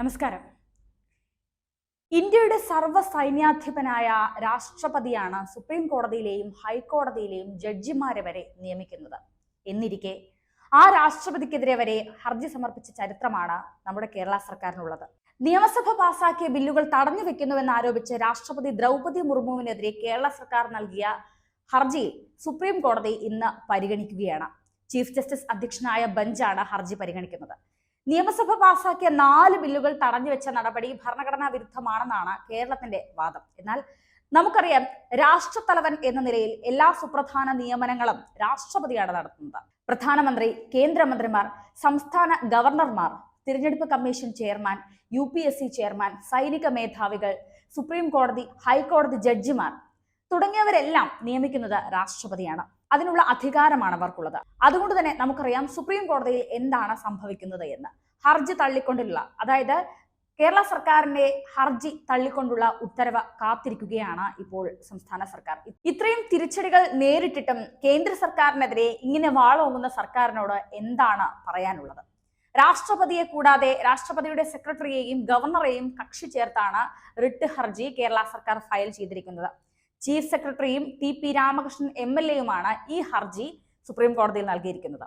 നമസ്കാരം. ഇന്ത്യയുടെ സർവ സൈന്യാധിപനായ രാഷ്ട്രപതിയാണ് സുപ്രീം കോടതിയിലെയും ഹൈക്കോടതിയിലെയും ജഡ്ജിമാരെ വരെ നിയമിക്കുന്നത്. എന്നിരിക്കെ ആ രാഷ്ട്രപതിക്കെതിരെ വരെ ഹർജി സമർപ്പിച്ച ചരിത്രമാണ് നമ്മുടെ കേരള സർക്കാരിനുള്ളത്. നിയമസഭ പാസാക്കിയ ബില്ലുകൾ തടഞ്ഞു വെക്കുന്നുവെന്ന് ആരോപിച്ച് രാഷ്ട്രപതി ദ്രൗപദി മുർമുവിനെതിരെ കേരള സർക്കാർ നൽകിയ ഹർജിയിൽ സുപ്രീം കോടതി ഇന്ന് പരിഗണിക്കുകയാണ്. ചീഫ് ജസ്റ്റിസ് അധ്യക്ഷനായ ബെഞ്ചാണ് ഹർജി പരിഗണിക്കുന്നത്. നിയമസഭ പാസാക്കിയ നാല് ബില്ലുകൾ തടഞ്ഞു വെച്ച നടപടി ഭരണഘടനാ വിരുദ്ധമാണെന്നാണ് കേരളത്തിന്റെ വാദം. എന്നാൽ നമുക്കറിയാം രാഷ്ട്രത്തലവൻ എന്ന നിലയിൽ എല്ലാ സുപ്രധാന നിയമനങ്ങളും രാഷ്ട്രപതിയാണ് നടത്തുന്നത്. പ്രധാനമന്ത്രി കേന്ദ്രമന്ത്രിമാർ സംസ്ഥാന ഗവർണർമാർ തിരഞ്ഞെടുപ്പ് commission chairman U P S C chairman സൈനിക മേധാവികൾ സുപ്രീം കോടതി ഹൈക്കോടതി ജഡ്ജിമാർ തുടങ്ങിയവരെല്ലാം നിയമിക്കുന്നത് രാഷ്ട്രപതിയാണ്. അതിനുള്ള അധികാരമാണ് അവർക്കുള്ളത്. അതുകൊണ്ട് തന്നെ നമുക്കറിയാം സുപ്രീം കോടതിയിൽ എന്താണ് സംഭവിക്കുന്നത് എന്ന്. ഹർജി തള്ളിക്കൊണ്ടുള്ള അതായത് കേരള സർക്കാരിന്റെ ഹർജി തള്ളിക്കൊണ്ടുള്ള ഉത്തരവ് കാത്തിരിക്കുകയാണ് ഇപ്പോൾ സംസ്ഥാന സർക്കാർ. ഇത്രയും തിരിച്ചടികൾ നേരിട്ടിട്ടും കേന്ദ്ര സർക്കാരിനെതിരെ ഇങ്ങനെ വാളോങ്ങുന്ന സർക്കാരിനോട് എന്താണ് പറയാനുള്ളത്? രാഷ്ട്രപതിയെ കൂടാതെ രാഷ്ട്രപതിയുടെ സെക്രട്ടറിയെയും ഗവർണറെയും കക്ഷി ചേർത്താണ് റിട്ട് ഹർജി കേരള സർക്കാർ ഫയൽ ചെയ്തിരിക്കുന്നത്. ചീഫ് സെക്രട്ടറിയും T P Ramakrishnan M L എയുമാണ് ഈ ഹർജി സുപ്രീം കോടതിയിൽ നൽകിയിരിക്കുന്നത്.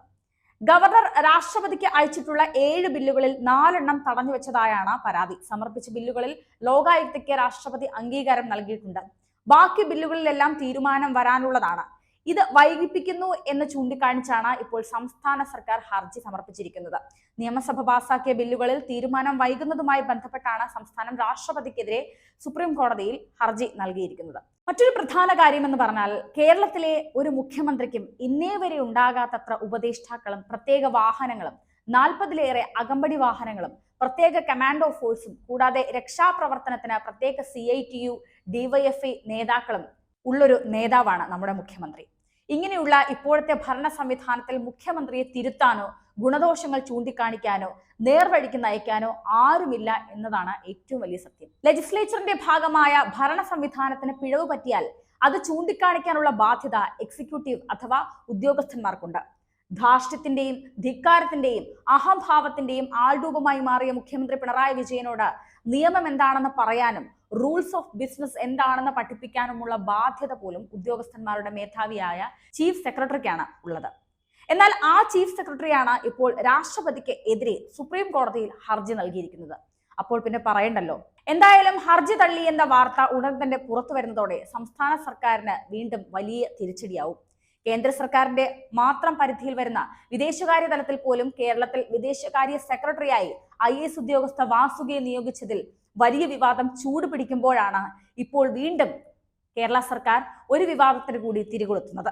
ഗവർണർ രാഷ്ട്രപതിക്ക് അയച്ചിട്ടുള്ള ഏഴ് ബില്ലുകളിൽ നാലെണ്ണം തടഞ്ഞു വെച്ചതായാണ് പരാതി. സമർപ്പിച്ച ബില്ലുകളിൽ ലോകായുക്തയ്ക്ക് രാഷ്ട്രപതി അംഗീകാരം നൽകിയിട്ടുണ്ട്. ബാക്കി ബില്ലുകളിലെല്ലാം തീരുമാനം വരാനുള്ളതാണ്. ഇത് വൈകിപ്പിക്കുന്നു എന്ന് ചൂണ്ടിക്കാണിച്ചാണ് ഇപ്പോൾ സംസ്ഥാന സർക്കാർ ഹർജി സമർപ്പിച്ചിരിക്കുന്നത്. നിയമസഭ പാസാക്കിയ ബില്ലുകളിൽ തീരുമാനം വൈകുന്നതുമായി ബന്ധപ്പെട്ടാണ് സംസ്ഥാനം രാഷ്ട്രപതിക്കെതിരെ സുപ്രീം കോടതിയിൽ ഹർജി നൽകിയിരിക്കുന്നത്. മറ്റൊരു പ്രധാന കാര്യം എന്ന് പറഞ്ഞാൽ കേരളത്തിലെ ഒരു മുഖ്യമന്ത്രിക്കും ഇന്നേ വരെ ഉണ്ടാകാത്തത്ര ഉപദേഷ്ടാക്കളും പ്രത്യേക വാഹനങ്ങളും നാൽപ്പതിലേറെ അകമ്പടി വാഹനങ്ങളും പ്രത്യേക കമാൻഡോ ഫോഴ്സും കൂടാതെ രക്ഷാപ്രവർത്തനത്തിന് പ്രത്യേക C I T U DYFI നേതാക്കളും ഉള്ളൊരു നേതാവാണ് നമ്മുടെ മുഖ്യമന്ത്രി. ഇങ്ങനെയുള്ള ഇപ്പോഴത്തെ ഭരണ സംവിധാനത്തിൽ മുഖ്യമന്ത്രിയെ തിരുത്താനോ ഗുണദോഷങ്ങൾ ചൂണ്ടിക്കാണിക്കാനോ നേർവഴിക്ക് നയിക്കാനോ ആരുമില്ല എന്നതാണ് ഏറ്റവും വലിയ സത്യം. ലെജിസ്ലേച്ചറിന്റെ ഭാഗമായ ഭരണ സംവിധാനത്തിന് പിഴവ് പറ്റിയാൽ അത് ചൂണ്ടിക്കാണിക്കാനുള്ള ബാധ്യത എക്സിക്യൂട്ടീവ് അഥവാ ഉദ്യോഗസ്ഥന്മാർക്കുണ്ട്. ധാർഷ്ട്യത്തിന്റെയും ധിക്കാരത്തിന്റെയും അഹംഭാവത്തിന്റെയും ആൾരൂപമായി മാറിയ മുഖ്യമന്ത്രി പിണറായി വിജയനോട് നിയമം എന്താണെന്ന് പറയാനും റൂൾസ് ഓഫ് ബിസിനസ് എന്താണെന്ന് പഠിപ്പിക്കാനുമുള്ള ബാധ്യത പോലും ഉദ്യോഗസ്ഥന്മാരുടെ മേധാവിയായ ചീഫ് സെക്രട്ടറിക്കാണ് ഉള്ളത്. എന്നാൽ ആ ചീഫ് സെക്രട്ടറിയാണ് ഇപ്പോൾ രാഷ്ട്രപതിക്ക് എതിരെ സുപ്രീം കോടതിയിൽ ഹർജി നൽകിയിരിക്കുന്നത്. അപ്പോൾ പിന്നെ പറയണ്ടല്ലോ. എന്തായാലും ഹർജി തള്ളി എന്ന വാർത്ത ഉടൻ തന്നെ പുറത്തു വരുന്നതോടെ സംസ്ഥാന സർക്കാരിന് വീണ്ടും വലിയ തിരിച്ചടിയാവും. കേന്ദ്ര സർക്കാരിന്റെ മാത്രം പരിധിയിൽ വരുന്ന വിദേശകാര്യ തലത്തിൽ പോലും കേരളത്തിൽ വിദേശകാര്യ സെക്രട്ടറിയായി ഐ എസ് ഉദ്യോഗസ്ഥ വാസുകയെ നിയോഗിച്ചതിൽ വലിയ വിവാദം ചൂട് പിടിക്കുമ്പോഴാണ് ഇപ്പോൾ വീണ്ടും കേരള സർക്കാർ ഒരു വിവാദത്തിന് കൂടി തിരികൊളുത്തുന്നത്.